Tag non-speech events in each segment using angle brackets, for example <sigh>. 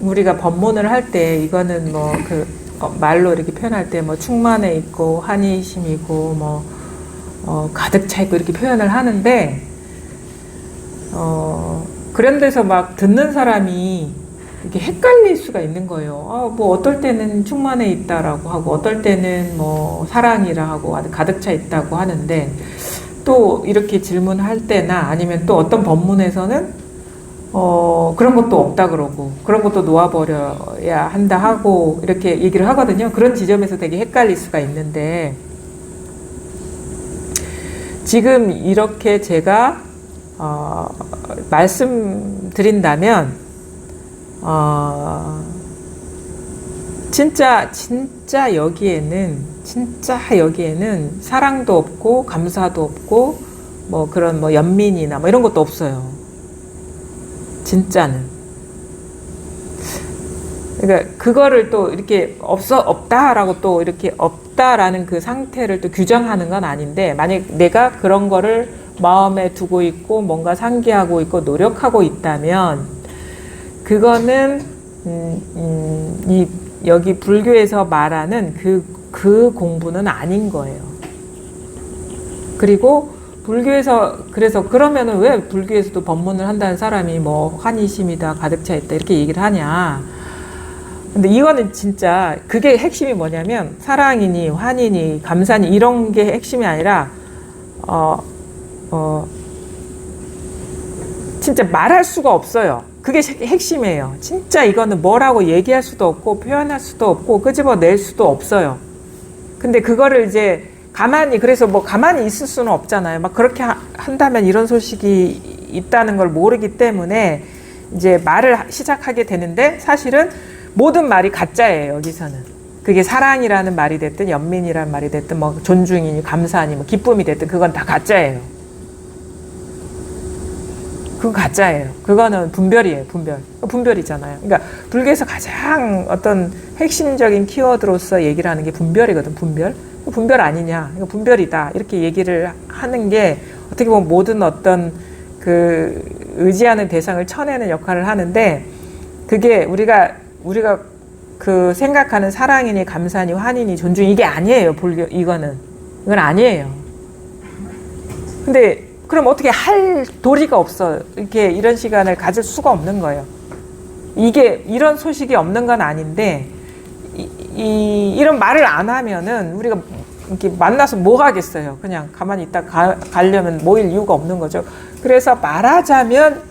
우리가 법문을 할 때 이거는 뭐 그 말로 이렇게 표현할 때 뭐 충만해 있고 한이심이고 뭐 어, 가득 차 있고 이렇게 표현을 하는데 어, 그런 데서 막 듣는 사람이 이렇게 헷갈릴 수가 있는 거예요. 아, 뭐 어떨 때는 충만해 있다라고 하고 어떨 때는 뭐 사랑이라 하고 가득 차 있다고 하는데 또 이렇게 질문할 때나 아니면 또 어떤 법문에서는 어, 그런 것도 없다 그러고 그런 것도 놓아버려야 한다 하고 이렇게 얘기를 하거든요. 그런 지점에서 되게 헷갈릴 수가 있는데 지금 이렇게 제가 어, 말씀드린다면 어, 진짜 진짜 여기에는 진짜 여기에는 사랑도 없고 감사도 없고 뭐 그런 뭐 연민이나 뭐 이런 것도 없어요. 진짜는. 그러니까 그거를 또 이렇게 없어 없다라고 또 이렇게 없다라는 그 상태를 또 규정하는 건 아닌데 만약 내가 그런 거를 마음에 두고 있고 뭔가 상기하고 있고 노력하고 있다면 그거는 음, 음, 이 여기 불교에서 말하는 그, 그 공부는 아닌 거예요. 그리고 불교에서 그래서 그러면은 왜 불교에서도 법문을 한다는 사람이 뭐 환희심이다 가득 차 있다 이렇게 얘기를 하냐? 근데 이거는 진짜 그게 핵심이 뭐냐면 사랑이니 환이니 감사니 이런 게 핵심이 아니라 어, 어, 진짜 말할 수가 없어요. 그게 핵심이에요. 진짜 이거는 뭐라고 얘기할 수도 없고 표현할 수도 없고 끄집어낼 수도 없어요. 근데 그거를 이제 가만히 그래서 뭐 가만히 있을 수는 없잖아요. 막 그렇게 하, 한다면 이런 소식이 있다는 걸 모르기 때문에 이제 말을 시작하게 되는데 사실은 모든 말이 가짜예요. 여기서는 그게 사랑이라는 말이 됐든 연민이라는 말이 됐든 뭐 존중이니 감사니 뭐 기쁨이 됐든 그건 다 가짜예요. 그건 가짜예요. 그거는 분별이에요, 분별. 분별이잖아요. 그러니까 불교에서 가장 어떤 핵심적인 키워드로서 얘기를 하는 게 분별이거든, 분별. 분별 아니냐, 이거 분별이다. 이렇게 얘기를 하는 게 어떻게 보면 모든 어떤 그 의지하는 대상을 쳐내는 역할을 하는데 그게 우리가, 우리가 그 생각하는 사랑이니 감사니 환이니 존중 이게 아니에요, 불교, 이거는. 이건 아니에요. 근데 그럼 어떻게 할 도리가 없어. 이렇게 이런 시간을 가질 수가 없는 거예요. 이게 이런 소식이 없는 건 아닌데 이, 이 이런 말을 안 하면은 우리가 이렇게 만나서 뭐 하겠어요. 그냥 가만히 있다 가, 가려면 모일 이유가 없는 거죠. 그래서 말하자면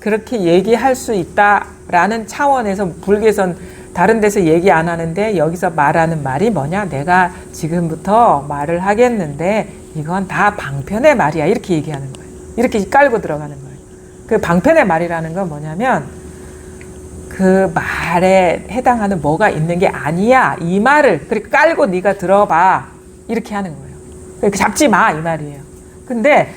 그렇게 얘기할 수 있다라는 차원에서 불교에선 다른 데서 얘기 안 하는데 여기서 말하는 말이 뭐냐? 내가 지금부터 말을 하겠는데 이건 다 방편의 말이야. 이렇게 얘기하는 거예요. 이렇게 깔고 들어가는 거예요. 그 방편의 말이라는 건 뭐냐면 그 말에 해당하는 뭐가 있는 게 아니야. 이 말을 그렇게 깔고 네가 들어봐. 이렇게 하는 거예요. 그러니까 잡지 마. 이 말이에요. 근데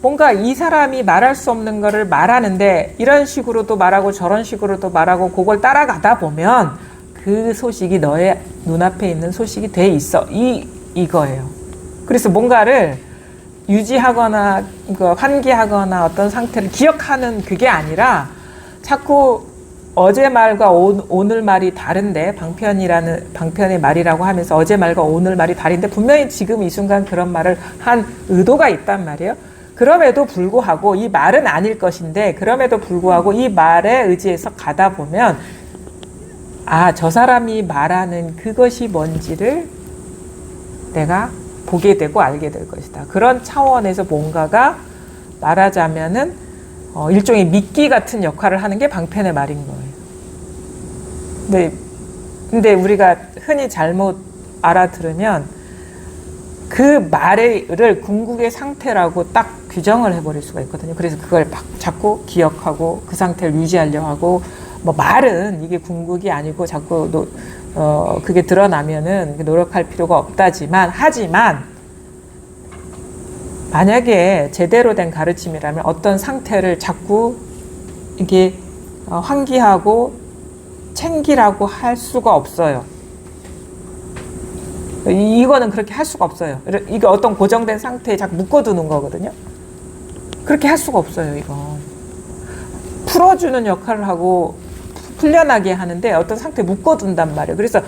뭔가 이 사람이 말할 수 없는 거를 말하는데 이런 식으로도 말하고 저런 식으로도 말하고 그걸 따라가다 보면 그 소식이 너의 눈앞에 있는 소식이 돼 있어. 이, 이거예요. 그래서 뭔가를 유지하거나 환기하거나 어떤 상태를 기억하는 그게 아니라 자꾸 어제 말과 오, 늘 말이 다른데 방편이라는 방편의 말이라고 하면서 어제 말과 오늘 말이 다른데 분명히 지금 이 순간 그런 말을 한 의도가 있단 말이에요. 그럼에도 불구하고 이 말은 아닐 것인데 그럼에도 불구하고 이 말에 의지해서 가다 보면 아 저 사람이 말하는 그것이 뭔지를 내가 보게 되고 알게 될 것이다. 그런 차원에서 뭔가가 말하자면은 어, 일종의 미끼 같은 역할을 하는 게 방편의 말인 거예요. 근데, 근데 우리가 흔히 잘못 알아들으면 그 말을 궁극의 상태라고 딱 규정을 해버릴 수가 있거든요. 그래서 그걸 막 자꾸 기억하고 그 상태를 유지하려 하고 뭐 말은 이게 궁극이 아니고 자꾸 노, 어, 그게 드러나면은 노력할 필요가 없다지만 하지만 만약에 제대로 된 가르침이라면 어떤 상태를 자꾸 이게 어, 환기하고 챙기라고 할 수가 없어요. 이거는 그렇게 할 수가 없어요. 이게 어떤 고정된 상태에 자꾸 묶어두는 거거든요. 그렇게 할 수가 없어요, 이거. 풀어주는 역할을 하고, 풀려나게 하는데 어떤 상태에 묶어둔단 말이에요. 그래서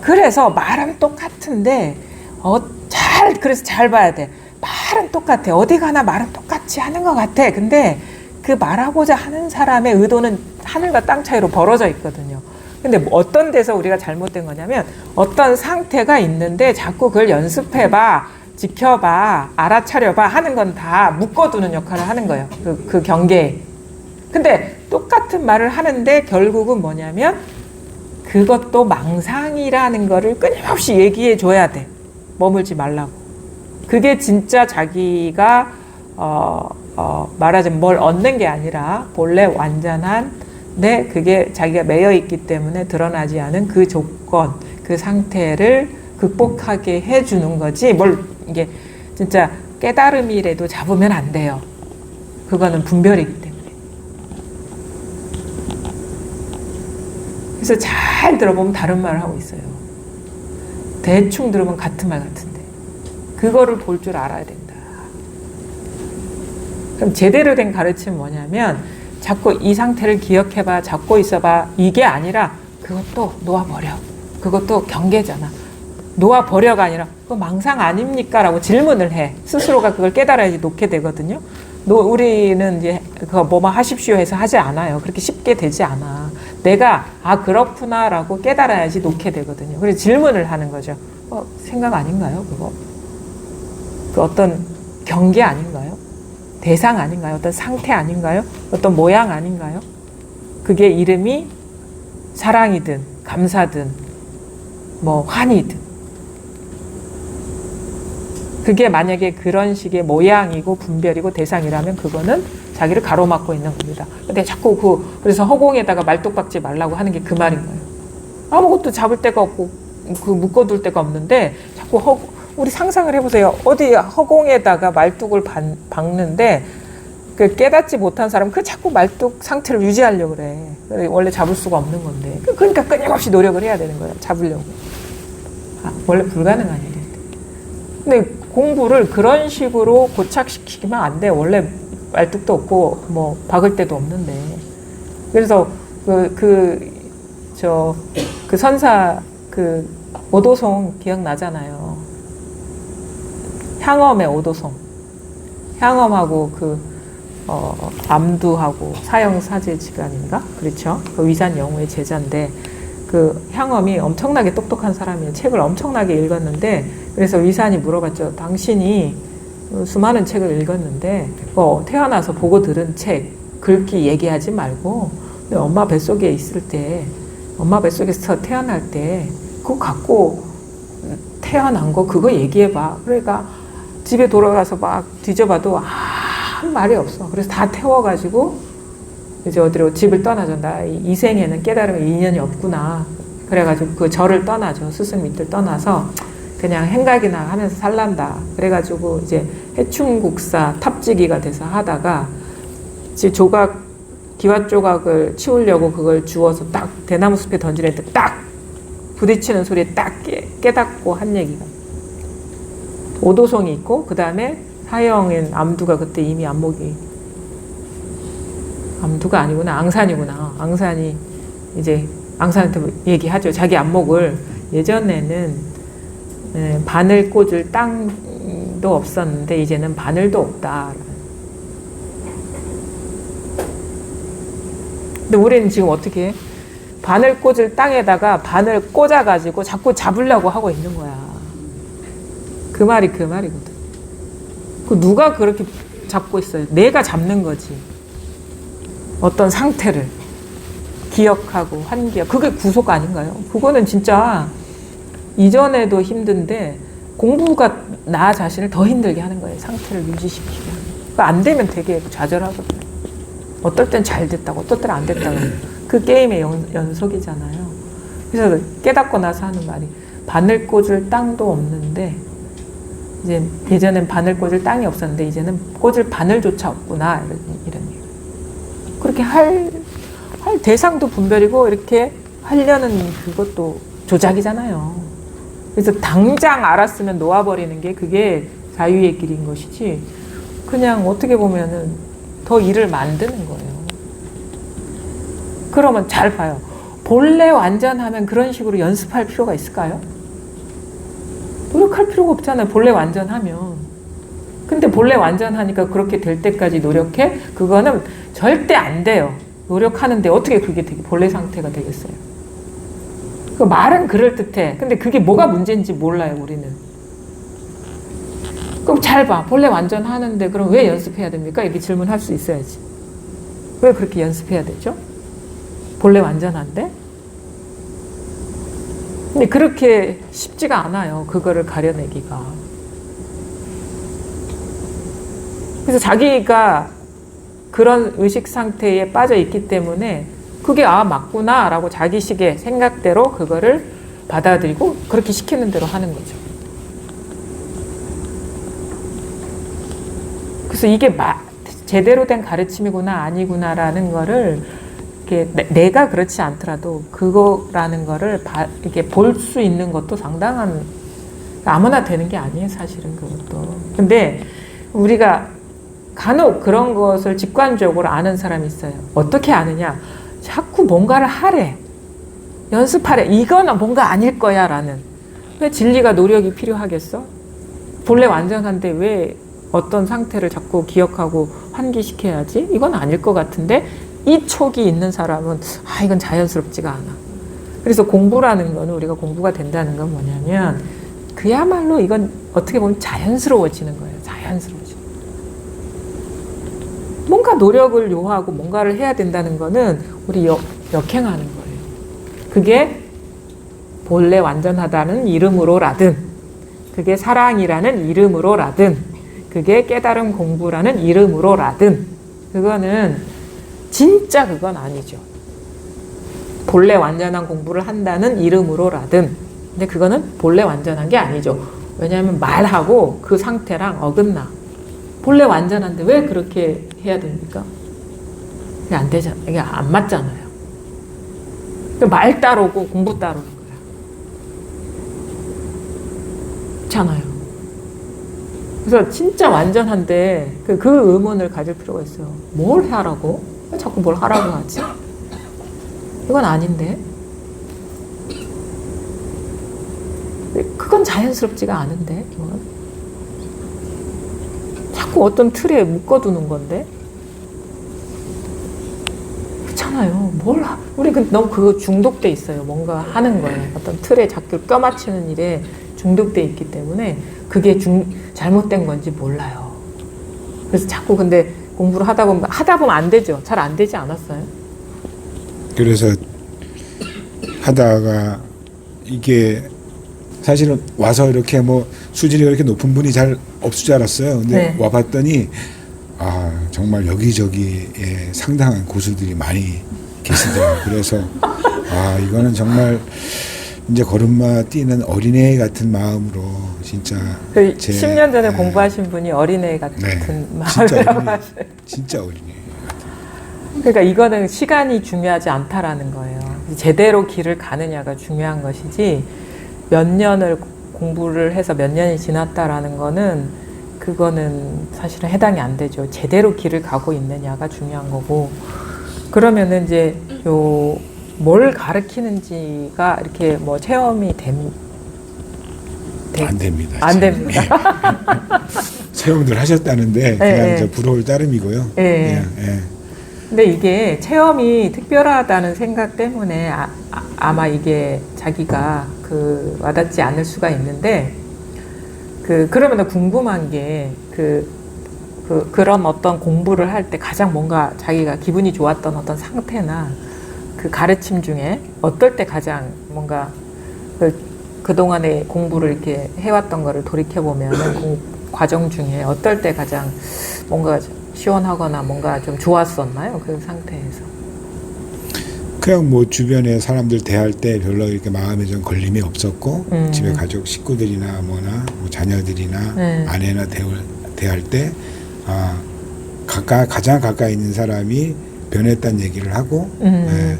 그래서 말은 똑같은데 어, 잘 그래서 잘 봐야 돼. 말은 똑같아. 어디 가나 말은 똑같이 하는 것 같아. 근데 그 말하고자 하는 사람의 의도는 하늘과 땅 차이로 벌어져 있거든요. 근데 뭐 어떤 데서 우리가 잘못된 거냐면 어떤 상태가 있는데 자꾸 그걸 연습해봐, 지켜봐, 알아차려봐 하는 건 다 묶어두는 역할을 하는 거예요. 그, 그 경계에. 근데 똑같은 말을 하는데 결국은 뭐냐면 그것도 망상이라는 거를 끊임없이 얘기해 줘야 돼. 머물지 말라고. 그게 진짜 자기가 어, 어, 말하자면 뭘 얻는 게 아니라 본래 완전한 내 그게 자기가 매여 있기 때문에 드러나지 않은 그 조건, 그 상태를 극복하게 해주는 거지. 뭘 이게 진짜 깨달음이라도 잡으면 안 돼요. 그거는 분별이기 때문에. 그래서 잘 들어보면 다른 말을 하고 있어요. 대충 들으면 같은 말 같은데. 그거를 볼 줄 알아야 된다. 그럼 제대로 된 가르침은 뭐냐면 자꾸 이 상태를 기억해봐, 잡고 있어봐 이게 아니라 그것도 놓아버려. 그것도 경계잖아. 놓아버려가 아니라 그거 망상 아닙니까? 라고 질문을 해. 스스로가 그걸 깨달아야지 놓게 되거든요. 노, 우리는 이제 그거 뭐뭐 하십시오 해서 하지 않아요. 그렇게 쉽게 되지 않아. 내가 아 그렇구나라고 깨달아야지 놓게 되거든요. 그래서 질문을 하는 거죠. 어, 생각 아닌가요? 그거? 그 어떤 경계 아닌가요? 대상 아닌가요? 어떤 상태 아닌가요? 어떤 모양 아닌가요? 그게 이름이 사랑이든 감사든 뭐 환이든 그게 만약에 그런 식의 모양이고 분별이고 대상이라면 그거는 자기를 가로막고 있는 겁니다. 근데 자꾸 그 그래서 허공에다가 말뚝박지 말라고 하는 게 그 말인 거예요. 아무것도 잡을 데가 없고 그 묶어둘 데가 없는데 자꾸 허 우리 상상을 해보세요. 어디 허공에다가 말뚝을 반, 박는데 그 깨닫지 못한 사람 그 자꾸 말뚝 상태를 유지하려고 그래. 원래 잡을 수가 없는 건데. 그러니까 끊임없이 노력을 해야 되는 거예요. 잡으려고. 아, 원래 불가능한 일인데. 근데 공부를 그런 식으로 고착시키면 안 돼. 원래 말뚝도 없고 뭐 박을 데도 없는데. 그래서 그 그 저그 선사 그 오도송 기억나잖아요. 향엄의 오도송. 향엄하고 그 어, 암두하고 사형사제지간인가? 그렇죠. 그 위산 영우의 제자인데 그 향엄이 엄청나게 똑똑한 사람이에요. 책을 엄청나게 읽었는데 그래서 위산이 물어봤죠. 당신이 수많은 책을 읽었는데 뭐 태어나서 보고 들은 책 글귀 얘기하지 말고 엄마 뱃속에 있을 때 엄마 뱃속에서 태어날 때 그거 갖고 태어난 거 그거 얘기해봐. 그러니까 집에 돌아가서 막 뒤져봐도 아무 말이 없어. 그래서 다 태워가지고 이제 어디로 집을 떠나죠. 나 이 생에는 깨달음의 인연이 없구나. 그래가지고 그 절을 떠나죠. 스승 밑을 떠나서 그냥 행각이나 하면서 살란다. 그래가지고 이제 해충국사 탑지기가 돼서 하다가 지 조각 기와 조각을 치우려고 그걸 주워서 딱 대나무 숲에 던지는데 딱 부딪히는 소리에 딱 깨, 깨닫고 한 얘기가 오도송이 있고 그 다음에 사형인 암두가 그때 이미 안목이 암두가 아니구나 앙산이구나 앙산이 이제 앙산한테 얘기하죠 자기 안목을 예전에는 예, 바늘 꽂을 땅도 없었는데 이제는 바늘도 없다. 근데 우리는 지금 어떻게 해? 바늘 꽂을 땅에다가 바늘 꽂아가지고 자꾸 잡으려고 하고 있는 거야. 그 말이 그 말이거든. 그 누가 그렇게 잡고 있어요? 내가 잡는 거지. 어떤 상태를 기억하고 환기억. 그게 구속 아닌가요? 그거는 진짜 이전에도 힘든데 공부가 나 자신을 더 힘들게 하는 거예요. 상태를 유지시키게 하는. 그러니까 안 되면 되게 좌절하거든요. 어떨 땐 잘 됐다고, 어떨 땐 안 됐다고. 그 게임의 연, 연속이잖아요. 그래서 깨닫고 나서 하는 말이 바늘 꽂을 땅도 없는데 이제 예전엔 바늘 꽂을 땅이 없었는데 이제는 꽂을 바늘조차 없구나 이런 이런. 그렇게 할, 할 대상도 분별이고 이렇게 하려는 그것도 조작이잖아요. 그래서 당장 알았으면 놓아버리는 게 그게 자유의 길인 것이지 그냥 어떻게 보면은 더 일을 만드는 거예요. 그러면 잘 봐요. 본래 완전하면 그런 식으로 연습할 필요가 있을까요? 노력할 필요가 없잖아요. 본래 완전하면. 근데 본래 완전하니까 그렇게 될 때까지 노력해? 그거는 절대 안 돼요. 노력하는데 어떻게 그게 되게 본래 상태가 되겠어요? 그 말은 그럴듯해. 근데 그게 뭐가 문제인지 몰라요, 우리는. 그럼 잘 봐. 본래 완전하는데 그럼 왜 연습해야 됩니까? 이렇게 질문할 수 있어야지. 왜 그렇게 연습해야 되죠? 본래 완전한데? 근데 그렇게 쉽지가 않아요. 그거를 가려내기가. 그래서 자기가 그런 의식 상태에 빠져 있기 때문에 그게 아, 맞구나 라고 자기식의 생각대로 그거를 받아들이고 그렇게 시키는 대로 하는 거죠. 그래서 이게 마, 제대로 된 가르침이구나 아니구나라는 거를 이렇게 내- 내가 그렇지 않더라도 그거라는 거를 봐- 이렇게 볼 수 있는 것도 상당한 아무나 되는 게 아니에요 사실은 그것도. 근데 우리가 간혹 그런 것을 직관적으로 아는 사람이 있어요. 어떻게 아느냐? 자꾸 뭔가를 하래. 연습하래. 이거는 뭔가 아닐 거야 라는. 왜 진리가 노력이 필요하겠어? 본래 완전한데 왜 어떤 상태를 자꾸 기억하고 환기시켜야지? 이건 아닐 것 같은데 이 촉이 있는 사람은 아 이건 자연스럽지가 않아. 그래서 공부라는 거는 우리가 공부가 된다는 건 뭐냐면 그야말로 이건 어떻게 보면 자연스러워지는 거예요. 자연스러워지는. 뭔가 노력을 요하고 뭔가를 해야 된다는 거는 우리 역, 역행하는 거예요. 그게 본래 완전하다는 이름으로라든 그게 사랑이라는 이름으로라든 그게 깨달음 공부라는 이름으로라든 그거는 진짜 그건 아니죠. 본래 완전한 공부를 한다는 이름으로라든 근데 그거는 본래 완전한 게 아니죠. 왜냐하면 말하고 그 상태랑 어긋나. 본래 완전한데 왜 그렇게 해야 됩니까? 이게 안 되잖아. 이게 안 맞잖아요. 그말 따르고 공부 따르는 거야. 그렇잖아요. 그래서 진짜 완전한데 그, 그 의문을 가질 필요가 있어요. 뭘 하라고? 왜 자꾸 뭘 하라고 하지? 이건 아닌데. 그건 자연스럽지가 않은데, 이건. 자꾸 어떤 틀에 묶어두는 건데. 그렇잖아요. 뭘, 하, 우리 그, 너무 그거 중독돼 있어요. 뭔가 하는 거에. 어떤 틀에 자꾸 껴맞추는 일에 중독돼 있기 때문에 그게 중, 잘못된 건지 몰라요. 그래서 자꾸 근데 공부를 하다 보면, 하다 보면 안 되죠. 잘 안 되지 않았어요? 그래서 하다가 이게 사실은 와서 이렇게 뭐 수준이 그렇게 높은 분이 잘 없을 줄 알았어요. 근데 네. 와봤더니 아 정말 여기저기에 상당한 고수들이 많이 계시더라고요. 그래서 아 이거는 정말 이제 걸음마 뛰는 어린애 같은 마음으로 진짜 그 제- 10년 전에 네. 공부하신 분이 어린애 같은 네. 마음이라고. 하셔요. 진짜 어린애. 그러니까 이거는 시간이 중요하지 않다라는 거예요. 제대로 길을 가느냐가 중요한 것이지 몇 년을 공부를 해서 몇 년이 지났다라는 거는 그거는 사실은 해당이 안 되죠. 제대로 길을 가고 있느냐가 중요한 거고 그러면은 이제 요 뭘 가르치는지가 이렇게 뭐 체험이 됨, 돼- 안 됩니다. 안 참. 됩니다. <laughs> 체험들 하셨다는데 그냥 네, 이제 네. 부러울 따름이고요. 네. 그냥, 예. 근데 이게 체험이 특별하다는 생각 때문에 아, 마 이게 자기가 그 와닿지 않을 수가 있는데 그 그러면 궁금한 게 그 그, 그런 어떤 공부를 할 때 가장 뭔가 자기가 기분이 좋았던 어떤 상태나 그 가르침 중에 어떨 때 가장 뭔가 그, 그동안의 공부를 이렇게 해왔던 거를 돌이켜보면 <clears throat> 공, 과정 중에 어떨 때 가장 뭔가 시원하거나 뭔가 좀 좋았었나요? 그 상태에서. 그냥 뭐 주변에 사람들 대할 때 별로 이렇게 마음에 좀 걸림이 없었고 음. 집에 가족 식구들이나 뭐나 뭐 자녀들이나 네. 아내나 대할 때 아, 가까, 가장 가까이 있는 사람이 변했다는 얘기를 하고 음. 네.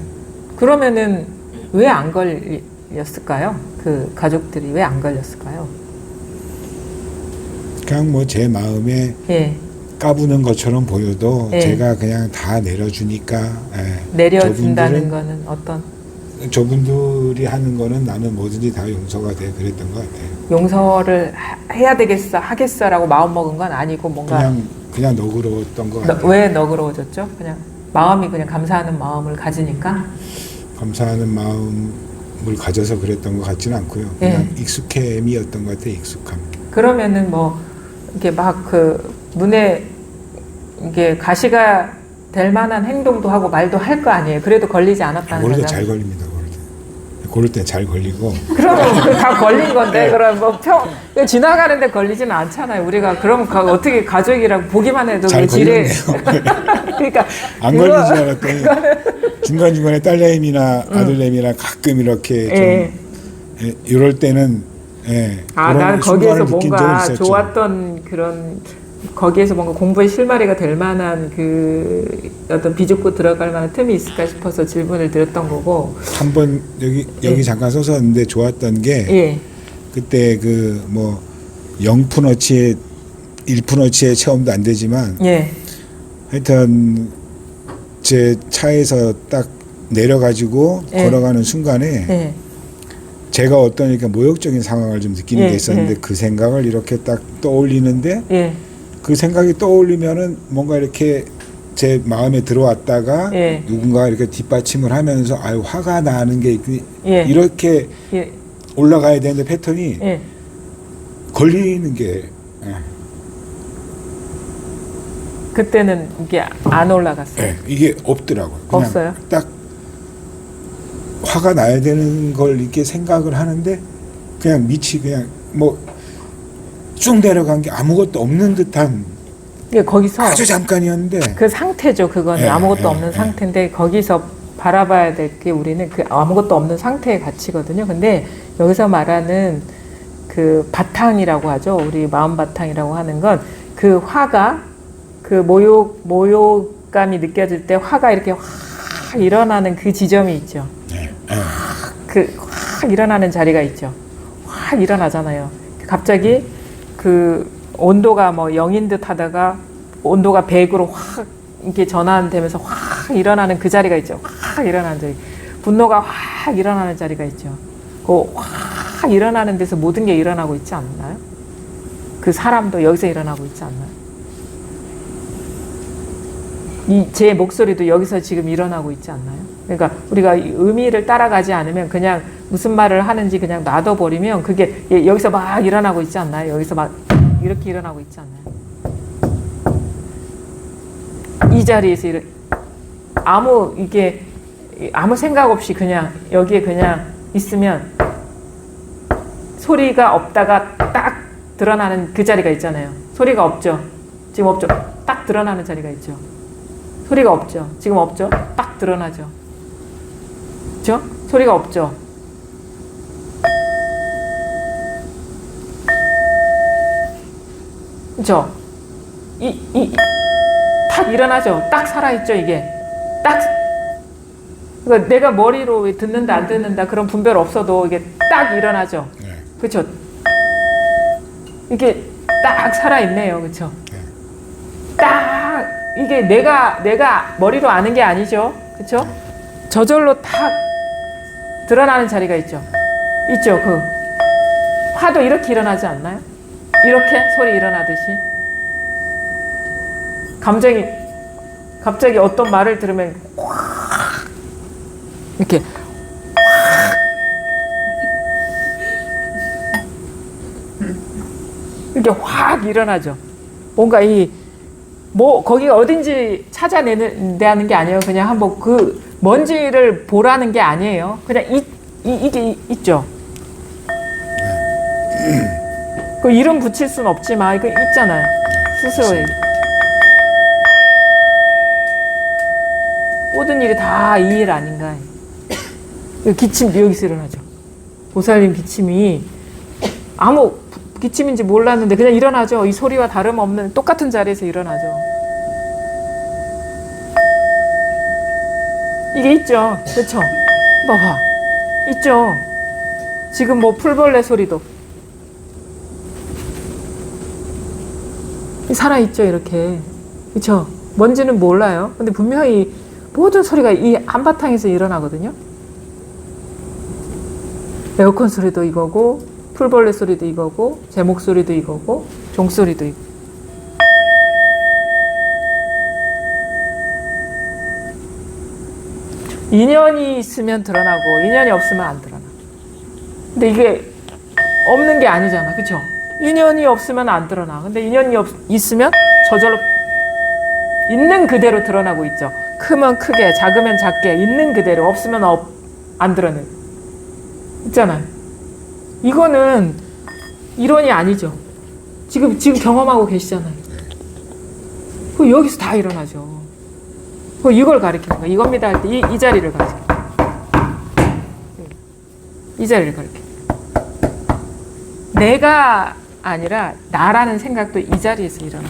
그러면은 왜 안 걸렸을까요? 그 가족들이 왜 안 걸렸을까요? 그냥 뭐 제 마음에 예. 까부는 것처럼 보여도 네. 제가 그냥 다 내려주니까 예. 내려준다는 거는 어떤 저분들이 하는 거는 나는 뭐든지 다 용서가 돼 그랬던 것 같아요. 용서를 하- 해야 되겠어 하겠어라고 마음 먹은 건 아니고 뭔가 그냥 그냥 너그러웠던 것 너- 같아요. 왜 너그러워졌죠? 그냥 마음이 그냥 감사하는 마음을 가지니까 감사하는 마음을 가져서 그랬던 것 같지는 않고요. 그냥 예. 익숙함이었던 것 같아요. 익숙함. 그러면은 뭐 이게 막 그 눈에 이게 가시가 될 만한 행동도 하고 말도 할 거 아니에요. 그래도 걸리지 않았다는 때 거잖아요. 잘 걸립니다. 고를 때. 잘 걸리고 그럼 그다 걸린 네. 건데 그럼 뭐 평 지나가는데 걸리지는 않잖아요. 우리가 그럼 가- 어떻게 가족이랑 보기만 해도 잘 그 지뢰 걸렸네요. <laughs> 그러니까 안 걸린 줄 알았더니 중간 중간에 딸내미나 아들내미나 가끔 이렇게 좀 예. 예, 이럴 때는 예, 아, 난 거기에서 뭔가. 좋았던 그런 거기에서 뭔가 공부의 실마리가 될 만한 그 어떤 비좁고 들어갈 만한 틈이 있을까 싶어서 질문을 드렸던 거고. 한번 여기 여기 예. 잠깐 서서는데 좋았던 게 예. 그때 그뭐 0푼어치의 1푼어치의 체험도 안 되지만 예. 하여튼 제 차에서 딱 내려가지고 예. 걸어가는 순간에 예. 제가 어떤 이렇게 모욕적인 상황을 좀 느끼는 예, 게 있었는데 예. 그 생각을 이렇게 딱 떠올리는데 예. 그 생각이 떠올리면은 뭔가 이렇게 제 마음에 들어왔다가 예. 누군가 이렇게 뒷받침을 하면서 아유 화가 나는 게 있- 예. 이렇게 예. 올라가야 되는데 패턴이 예. 걸리는 게 예, 그때는 이게 안 올라갔어요. 예, 이게 없더라고요. 그냥 없어요? 딱 화가 나야 되는 걸 이렇게 생각을 하는데 그냥 밑이 그냥 뭐 쭉 내려간 게 아무것도 없는 듯한 이게 거기서 아주 잠깐이었는데 그 상태죠. 그거는 예, 아무것도 예, 없는 예. 상태인데 거기서 바라봐야 될 게 우리는 그 아무것도 없는 상태의 가치거든요. 근데 여기서 말하는 그 바탕이라고 하죠. 우리 마음 바탕이라고 하는 건 그 화가 그 모욕 모욕감이 느껴질 때 화가 이렇게 확 일어나는 그 지점이 있죠. 예, 예. 그확 일어나는 자리가 있죠. 확 일어나잖아요. 갑자기 그 온도가 뭐 0인 듯 하다가 온도가 100으로 확 이렇게 전환되면서 확 일어나는 그 자리가 있죠. 확 일어나는 자리. 분노가 확 일어나는 자리가 있죠. 그확 일어나는 데서 모든 게 일어나고 있지 않나요? 그 사람도 여기서 일어나고 있지 않나요? 이 제 목소리도 여기서 지금 일어나고 있지 않나요? 그러니까 우리가 이 의미를 따라가지 않으면 그냥 무슨 말을 하는지 그냥 놔둬버리면 그게 예, 여기서 막 일어나고 있지 않나요? 여기서 막 이렇게 일어나고 있지 않나요? 이 자리에서 이렇 아무 이게 아무 생각 없이 그냥 여기에 그냥 있으면 소리가 없다가 딱 드러나는 그 자리가 있잖아요. 소리가 없죠. 지금 없죠. 딱 드러나는 자리가 있죠. 소리가 없죠. 지금 없죠. 딱 드러나죠. 그죠? 소리가 없죠. 그죠? 이, 이, 탁 일어나죠. 딱 살아있죠, 이게. 딱. 그러니까 내가 머리로 왜 듣는다, 안 듣는다, 그런 분별 없어도 이게 딱 일어나죠. 예. 그쵸? 이게 딱 살아있네요. 그쵸? 네. 딱, 이게 내가, 내가 머리로 아는 게 아니죠. 그쵸? 저절로 탁 드러나는 자리가 있죠. 있죠. 그. 화도 이렇게 일어나지 않나요? 이렇게 소리 일어나듯이. 감정이, 갑자기 어떤 말을 들으면 확 이렇게 이렇게 확 일어나죠. 뭔가 이, 뭐, 거기가 어딘지 찾아내는 게 아니에요. 그냥 한번 그 먼지를 보라는 게 아니에요. 그냥 이, 이, 이- 있죠. 그 이름 붙일 순 없지만, 이거 있잖아요. 스스로에. 모든 일이 다 이 일 아닌가. 이 기침, 여기서 일어나죠. 보살님 기침이 아무 기침인지 몰랐는데 그냥 일어나죠. 이 소리와 다름없는 똑같은 자리에서 일어나죠. 이게 있죠. 그렇죠? 봐봐. 있죠. 지금 뭐 풀벌레 소리도 살아 있죠. 이렇게. 그렇죠? 뭔지는 몰라요. 근데 분명히 모든 소리가 이 한바탕에서 일어나거든요. 에어컨 소리도 이거고 풀벌레 소리도 이거고 제 목소리도 이거고 종소리도 이거. 인연이 있으면 드러나고 인연이 없으면 안 드러나. 근데 이게 없는 게 아니잖아, 그렇죠? 인연이 없으면 안 드러나. 근데 인연이 없, 있으면 저절로 있는 그대로 드러나고 있죠. 크면 크게, 작으면 작게, 있는 그대로 없으면 없, 안 드러내. 있잖아요. 이거는 이론이 아니죠. 지금 지금 경험하고 계시잖아요. 그 여기서 다 일어나죠. 그 이걸 가리키는 거야. 이겁니다 할 때 이 이 자리를 가리켜. 이 자리를 가리켜. 내가 아니라 나라는 생각도 이 자리에서 일어나.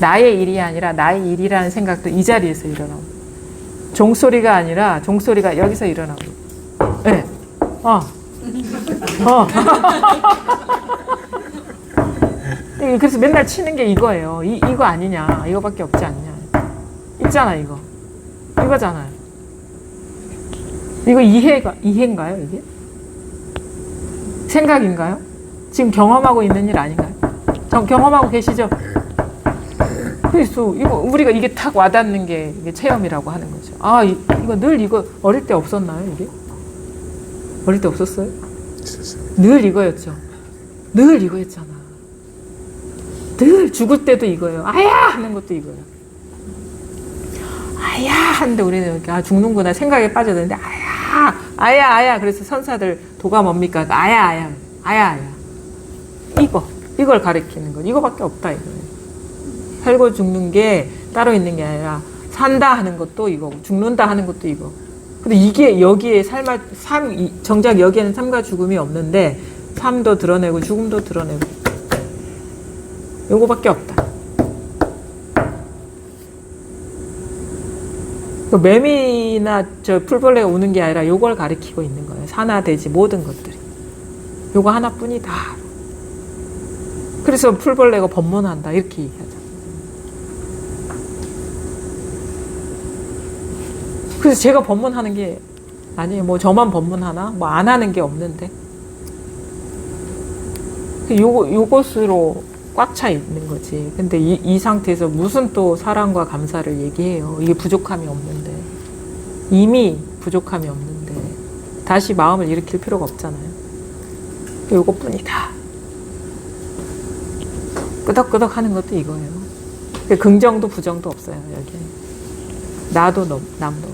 나의 일이 아니라 나의 일이라는 생각도 이 자리에서 일어나고. 종소리가 아니라 종소리가 여기서 일어나고. 예. 네. 어. 어. 예, <laughs> 그래서 맨날 치는 게 이거예요. 이, 이거 아니냐. 이거밖에 없지 않냐. 있잖아, 이거. 이거잖아요. 이거 이해가, 이해인가요, 이게? 생각인가요? 지금 경험하고 있는 일 아닌가요? 경, 경험하고 계시죠? 그래서 이거 우리가 이게 탁 와닿는 게 체험이라고 하는 거죠. 아, 이, 이거 늘 이거 어릴 때 없었나요, 이게? 어릴 때 없었어요? 늘 이거였죠. 늘 이거였잖아. 늘 죽을 때도 이거예요. 아야 하는 것도 이거예요. 아야 하는데 우리는 이렇게 아 죽는구나 생각에 빠져드는데 아야 아야 아야 그래서 선사들 도가 뭡니까 아야 아야 아야 아야 이거 이걸 가리키는 거 이거밖에 없다 이거예요. 살고 죽는 게 따로 있는 게 아니라 산다 하는 것도 이거고 죽는다 하는 것도 이거. 근데 이게 여기에 삶, 삶 이- 정작 여기에는 삶과 죽음이 없는데 삶도 드러내고 죽음도 드러내고 요거밖에 없다. 매미나 저 풀벌레가 우는 게 아니라 요걸 가리키고 있는 거예요. 산화 돼지 모든 것들이. 요거 하나뿐이다. 그래서 풀벌레가 번문한다 이렇게 얘기하죠. 그래서 제가 법문하는 게 아니에요. 뭐 저만 법문하나? 뭐 안 하는 게 없는데. 그 요거 요것으로 꽉 차 있는 거지. 근데 이, 이 상태에서 무슨 또 사랑과 감사를 얘기해요. 이게 부족함이 없는데. 이미 부족함이 없는데. 다시 마음을 일으킬 필요가 없잖아요. 요것뿐이다. 끄덕끄덕 하는 것도 이거예요. 그 긍정도 부정도 없어요, 여기. 나도 너, 남도.